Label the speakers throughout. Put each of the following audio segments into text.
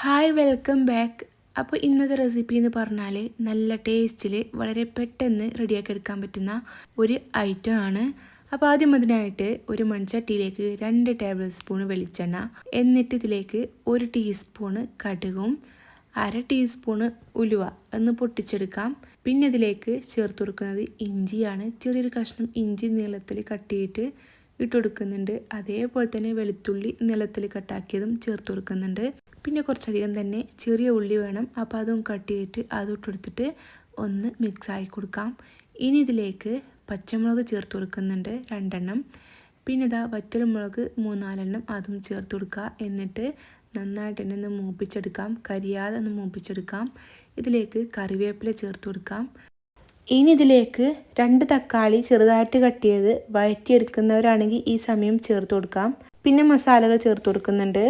Speaker 1: Hi welcome back അപ്പോൾ ഇന്നത്തെ recipe എന്ന് പറഞ്ഞാൽ നല്ല ടേസ്റ്റിൽ വളരെ പെട്ടെന്ന് റെഡിയാക്കി എടുക്കാൻ പറ്റുന്ന ഒരു ഐറ്റം ആണ്. അപ്പോൾ ആദ്യം അതിനായിട്ട് ഒരു മൺചട്ടിയിലേക്ക് രണ്ട് ടേബിൾ സ്പൂൺ വെളിച്ചെണ്ണ എന്നിട്ട് ഇതിലേക്ക് ഒരു ടീസ്പൂണ് കടുകും അര ടീസ്പൂണ് ഉലുവ എന്ന് പൊട്ടിച്ചെടുക്കാം. പിന്നെ ഇതിലേക്ക് ചേർത്ത് കൊടുക്കുന്നത് ഇഞ്ചിയാണ്. ചെറിയൊരു കഷ്ണം ഇഞ്ചി നീളത്തിൽ കട്ട് ചെയ്തിട്ട് ഇട്ട് കൊടുക്കുന്നുണ്ട് അതേപോലെ തന്നെ വെളുത്തുള്ളി നിലത്തിൽ കട്ടാക്കിയതും ചേർത്ത് കൊടുക്കുന്നുണ്ട് പിന്നെ കുറച്ചധികം തന്നെ ചെറിയ ഉള്ളി വേണം. അപ്പോൾ അതും കട്ട് ചെയ്തിട്ട് അതും ഇട്ടെടുത്തിട്ട് ഒന്ന് മിക്സ് ആക്കി കൊടുക്കാം. ഇനി ഇതിലേക്ക് പച്ചമുളക് ചേർത്ത് കൊടുക്കുന്നുണ്ട് രണ്ടെണ്ണം. പിന്നെ ഇതാ വറ്റൽമുളക് മൂന്നാലെണ്ണം അതും ചേർത്ത് കൊടുക്കുക എന്നിട്ട് നന്നായിട്ട് തന്നെ ഒന്ന് മൂപ്പിച്ചെടുക്കാം. കരിയാതെ ഒന്ന് മൂപ്പിച്ചെടുക്കാം. ഇതിലേക്ക് കറിവേപ്പില ചേർത്ത് കൊടുക്കാം. ഇനി ഇതിലേക്ക് രണ്ട് തക്കാളി ചെറുതായിട്ട് കട്ട് ചെയ്ത് വഴറ്റിയെടുക്കുന്നവരാണെങ്കിൽ ഈ സമയം ചേർത്ത് കൊടുക്കാം. പിന്നെ മസാലകൾ ചേർത്ത് കൊടുക്കുന്നുണ്ട്.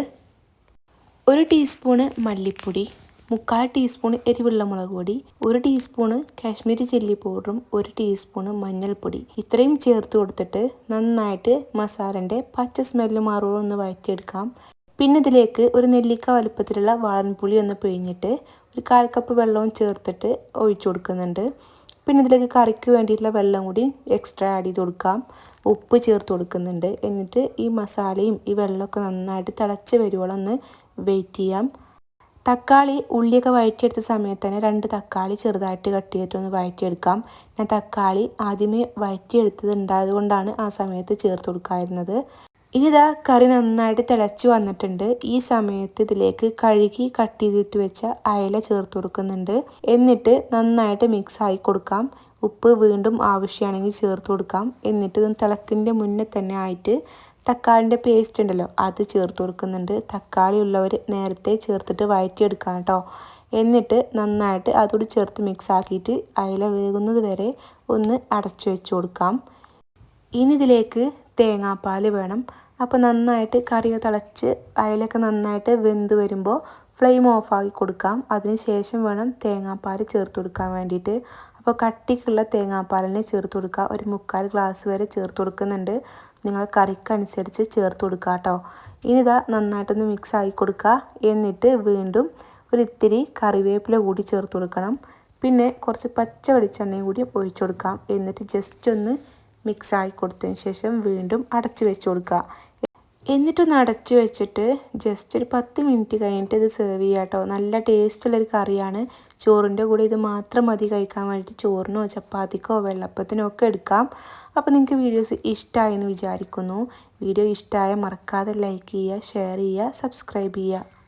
Speaker 1: ഒരു ടീസ്പൂണ് മല്ലിപ്പൊടി മുക്കാൽ ടീസ്പൂൺ എരിവുള്ള മുളക് പൊടി ഒരു ടീസ്പൂണ് കാശ്മീരി ചില്ലി പൗഡറും ഒരു ടീസ്പൂണ് മഞ്ഞൾപ്പൊടി. ഇത്രയും ചേർത്ത് കൊടുത്തിട്ട് നന്നായിട്ട് മസാലന്റെ പച്ച സ്മെല്ല് മാറുമോ ഒന്ന് വഴറ്റിയെടുക്കാം. പിന്നെ ഇതിലേക്ക് ഒരു നെല്ലിക്ക വലുപ്പത്തിലുള്ള വാളൻപുളി ഒന്ന് പിഴിഞ്ഞിട്ട് ഒരു കാൽ കപ്പ് വെള്ളവും ചേർത്തിട്ട് ഒഴിച്ചു കൊടുക്കുന്നുണ്ട്. പിന്നെ ഇതിലേക്ക് കറിക്ക് വേണ്ടിയിട്ടുള്ള വെള്ളം കൂടി എക്സ്ട്രാ ആഡ് ചെയ്ത് കൊടുക്കാം. ഉപ്പ് ചേർത്ത് കൊടുക്കുന്നുണ്ട്. എന്നിട്ട് ഈ മസാലയും ഈ വെള്ളമൊക്കെ നന്നായിട്ട് തിളച്ച് വരുവോളം ഒന്ന് വെയിറ്റ് ചെയ്യാം. തക്കാളി ഉള്ളിയൊക്കെ വഴറ്റിയെടുത്ത സമയത്ത് തന്നെ രണ്ട് തക്കാളി ചെറുതായിട്ട് കട്ട് ചെയ്തിട്ട് ഒന്ന് വഴറ്റിയെടുക്കാം. ഞാൻ തക്കാളി ആദ്യമേ വഴറ്റിയെടുത്തത് ഉണ്ടായത് കൊണ്ടാണ് ആ സമയത്ത് ചേർത്ത് കൊടുക്കാതിരുന്നത്. ഇനി ഇതാ കറി നന്നായിട്ട് തിളച്ചു വന്നിട്ടുണ്ട്. ഈ സമയത്ത് ഇതിലേക്ക് കഴുകി കട്ട് ചെയ്തിട്ട് വെച്ച അയല ചേർത്ത് കൊടുക്കുന്നുണ്ട്. എന്നിട്ട് നന്നായിട്ട് മിക്സ് ആയി കൊടുക്കാം. ഉപ്പ് വീണ്ടും ആവശ്യമാണെങ്കിൽ ചേർത്ത് കൊടുക്കാം. എന്നിട്ട് തിളക്കിന്റെ മുന്നേ തന്നെ ആയിട്ട് തക്കാളിന്റെ പേസ്റ്റ് ഉണ്ടല്ലോ അത് ചേർത്ത് കൊടുക്കുന്നുണ്ട്. തക്കാളി ഉള്ളവർ നേരത്തെ ചേർത്തിട്ട് വഴറ്റിയെടുക്കാം കേട്ടോ. എന്നിട്ട് നന്നായിട്ട് അതോട് ചേർത്ത് മിക്സ് ആക്കിയിട്ട് അയില വേകുന്നത് വരെ ഒന്ന് അടച്ചു വെച്ച് കൊടുക്കാം. ഇനി ഇതിലേക്ക് തേങ്ങാപ്പാൽ വേണം. അപ്പോൾ നന്നായിട്ട് കറി തിളച്ച് അയിലൊക്കെ നന്നായിട്ട് വെന്ത് വരുമ്പോൾ ഫ്ലെയിം ഓഫാക്കി കൊടുക്കാം. അതിന് ശേഷം വേണം തേങ്ങാപ്പാൽ ചേർത്ത് കൊടുക്കാൻ വേണ്ടിയിട്ട്. അപ്പോൾ കട്ടിക്കുള്ള തേങ്ങാപ്പാലിനെ ചേർത്ത് കൊടുക്കുക. ഒരു മുക്കാൽ ഗ്ലാസ് വരെ ചേർത്ത് കൊടുക്കുന്നുണ്ട്. നിങ്ങൾ കറിക്കനുസരിച്ച് ചേർത്ത് കൊടുക്കുക കേട്ടോ. ഇനി ഇതാ നന്നായിട്ടൊന്ന് മിക്സ് ആക്കി കൊടുക്കുക. എന്നിട്ട് വീണ്ടും ഒരു ഇത്തിരി കറിവേപ്പില കൂടി ചേർത്ത് കൊടുക്കണം. പിന്നെ കുറച്ച് പച്ച വെളിച്ചെണ്ണയും കൂടി ഒഴിച്ചു കൊടുക്കാം. എന്നിട്ട് ജസ്റ്റ് ഒന്ന് മിക്സ് ആക്കി കൊടുത്തതിന് ശേഷം വീണ്ടും അടച്ചു വെച്ച് കൊടുക്കുക. എന്നിട്ടൊന്ന് അടച്ചു വെച്ചിട്ട് ജസ്റ്റ് ഒരു പത്ത് മിനിറ്റ് കഴിഞ്ഞിട്ട് ഇത് സെർവ് ചെയ്യാം കേട്ടോ നല്ല ടേസ്റ്റുള്ളൊരു കറിയാണ്. ചോറിന്റെ കൂടെ ഇത് മാത്രം മതി കഴിക്കാൻ വേണ്ടിയിട്ട് ചോറിനോ ചപ്പാത്തിക്കോ വെള്ളപ്പത്തിനോ ഒക്കെ എടുക്കാം. അപ്പോൾ നിങ്ങൾക്ക് വീഡിയോസ് ഇഷ്ടമായെന്ന് വിചാരിക്കുന്നു. വീഡിയോ ഇഷ്ടമായ മറക്കാതെ ലൈക്ക് ചെയ്യുക ഷെയർ ചെയ്യുക സബ്സ്ക്രൈബ് ചെയ്യുക.